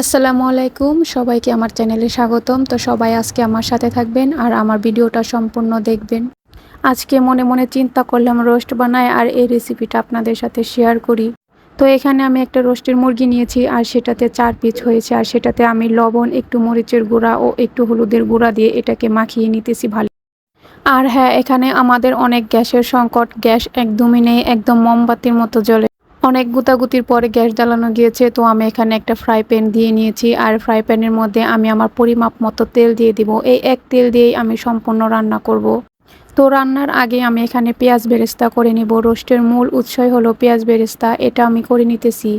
আসসালামু আলাইকুম। সবাইকে আমার চ্যানেলে স্বাগতম। তো সবাই আজকে আমার সাথে থাকবেন আর আমার ভিডিওটা সম্পূর্ণ দেখবেন। আজকে মনে মনে চিন্তা করলাম রোস্ট বানাই আর এই রেসিপিটা আপনাদের সাথে শেয়ার করি। তো এখানে আমি একটা রোস্টের মুরগি নিয়েছি আর সেটাতে চার পিস হয়েছে আর সেটাতে আমি লবণ, একটু মরিচের গুঁড়া ও একটু হলুদের গুঁড়া দিয়ে এটাকে মাখিয়ে নিতেছি ভালো। আর হ্যাঁ এখানে আমাদের অনেক গ্যাসের সংকট। গ্যাস একদমই নেই, একদম মোমবাতির মতো জ্বলে। অনেক গুতাগুতির পরে গ্যাস জ্বালানো গিয়েছে, তো আমি এখানে একটা ফ্রাই প্যান দিয়ে নিয়েছি। আর ফ্রাই প্যানের মধ্যে আমি আমার পরিমাপ মতো তেল দিয়ে দিব। এই এক তেল দিয়েই আমি সম্পূর্ণ রান্না করব। তো রান্নার আগে আমি এখানে পেঁয়াজ বেরেস্তা করে নিব। রোস্টের মূল উৎসই হলো পেঁয়াজ বেরেস্তা, এটা আমি করে নিতেছি।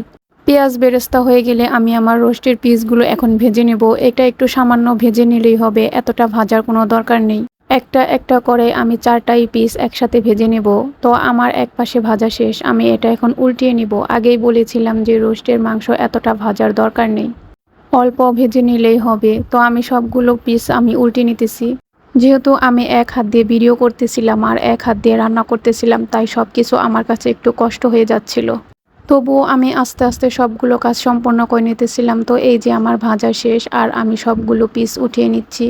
পেঁয়াজ বেরেস্তা হয়ে গেলে আমি আমার রোস্টের পিসগুলো এখন ভেজে নেব। এটা একটু সামান্য ভেজে নিলেই হবে, এতটা ভাজার কোনো দরকার নেই। একটা একটা করে আমি চারটাই পিস একসাথে ভেজে নেব। তো আমার এক পাশে ভাজা শেষ, আমি এটা এখন উল্টিয়ে নিব। আগেই বলেছিলাম যে রোস্টের মাংস এতটা ভাজার দরকার নেই। অল্প ভেজে নিলেই হবে। তো আমি সবগুলো পিস আমি উল্টে নিতেছি। যেহেতু আমি এক হাত দিয়ে ভিডিও করতেছিলাম আর এক হাত দিয়ে রান্না করতেছিলাম, তাই সব কিছু আমার কাছে একটু কষ্ট হয়ে যাচ্ছিল। তবুও আমি আস্তে আস্তে সবগুলো কাজ সম্পন্ন করে নিতেছিলাম। তো এই যে আমার ভাজা শেষ আর আমি সবগুলো পিস উঠিয়ে নিচ্ছি।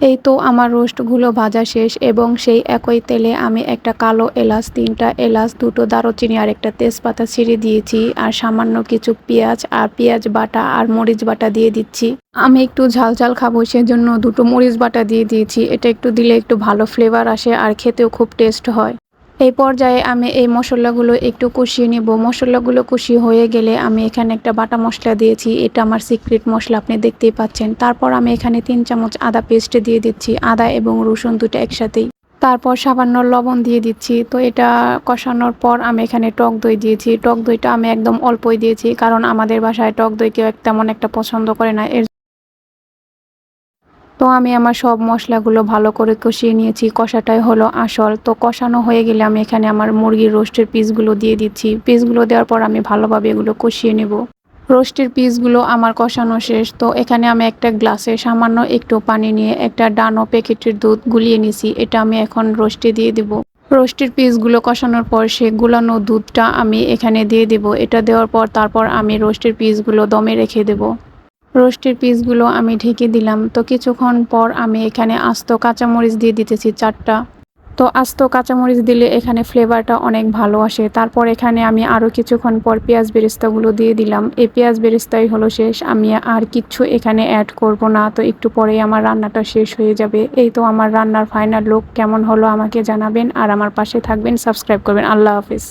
এই তো আমার রোস্টগুলো ভাজা শেষ এবং সেই একই তেলে আমি একটা কালো এলাচ, তিনটা এলাচ, দুটো দারুচিনি আর একটা তেজপাতা ছিঁড়ে দিয়েছি আর সামান্য কিছু পেঁয়াজ আর পেঁয়াজ বাটা আর মরিচ বাটা দিয়ে দিচ্ছি। আমি একটু ঝাল ঝাল খাব সেজন্য দুটো মরিচ বাটা দিয়ে দিয়েছি। এটা একটু দিলে একটু ভালো ফ্লেভার আসে আর খেতেও খুব টেস্ট হয়। এই পর্যায়ে আমি এই মশলাগুলো একটু কষিয়ে নেব। মশলাগুলো কষিয়ে হয়ে গেলে আমি এখানে একটা বাটা মশলা দিয়েছি। এটা আমার সিক্রেট মশলা, আপনি দেখতেই পাচ্ছেন। তারপর আমি এখানে তিন চামচ আদা পেস্ট দিয়ে দিচ্ছি, আদা এবং রসুন দুটো একসাথেই। তারপর সামান্য লবণ দিয়ে দিচ্ছি। তো এটা কষানোর পর আমি এখানে টক দই দিয়েছি। টক দইটা আমি একদম অল্পই দিয়েছি, কারণ আমাদের বাসায় টক দই কেউ তেমন একটা পছন্দ করে না। এর তো আমি আমার সব মশলাগুলো ভালো করে কষিয়ে নিয়েছি। কষাটাই হলো আসল। তো কষানো হয়ে গেলে আমি এখানে আমার মুরগির রোস্টের পিসগুলো দিয়ে দিচ্ছি। পিসগুলো দেওয়ার পর আমি ভালোভাবে এগুলো কষিয়ে নেব। রোস্টের পিসগুলো আমার কষানো শেষ। তো এখানে আমি একটা গ্লাসে সামান্য একটু পানি নিয়ে একটা ডানো প্যাকেটের দুধ গুলিয়ে নিছি। এটা আমি এখন রোস্টে দিয়ে দেব। রোস্টের পিসগুলো কষানোর পর সে গুলানো দুধটা আমি এখানে দিয়ে দেব। এটা দেওয়ার পর তারপর আমি রোস্টের পিসগুলো দমে রেখে দেবো। রোস্টের পিসগুলো আমি ঢেকে দিলাম। তো কিছুক্ষণ পর আমি এখানে আস্ত কাঁচামরিচ দিয়ে দিতেছি চারটা। তো আস্ত কাঁচামরিচ দিলে এখানে ফ্লেভারটা অনেক ভালো আসে। তারপর এখানে আমি আরও কিছুক্ষণ পর পেঁয়াজ বেরেস্তাগুলো দিয়ে দিলাম। এই পেঁয়াজ বেরেস্তাই হলো শেষ। আমি আর কিচ্ছু এখানে অ্যাড করব না। তো একটু পরেই আমার রান্নাটা শেষ হয়ে যাবে। এই তো আমার রান্নার ফাইনাল লুক কেমন হলো আমাকে জানাবেন। আর আমার পাশে থাকবেন। সাবস্ক্রাইব করবেন। আল্লাহ হাফিজ।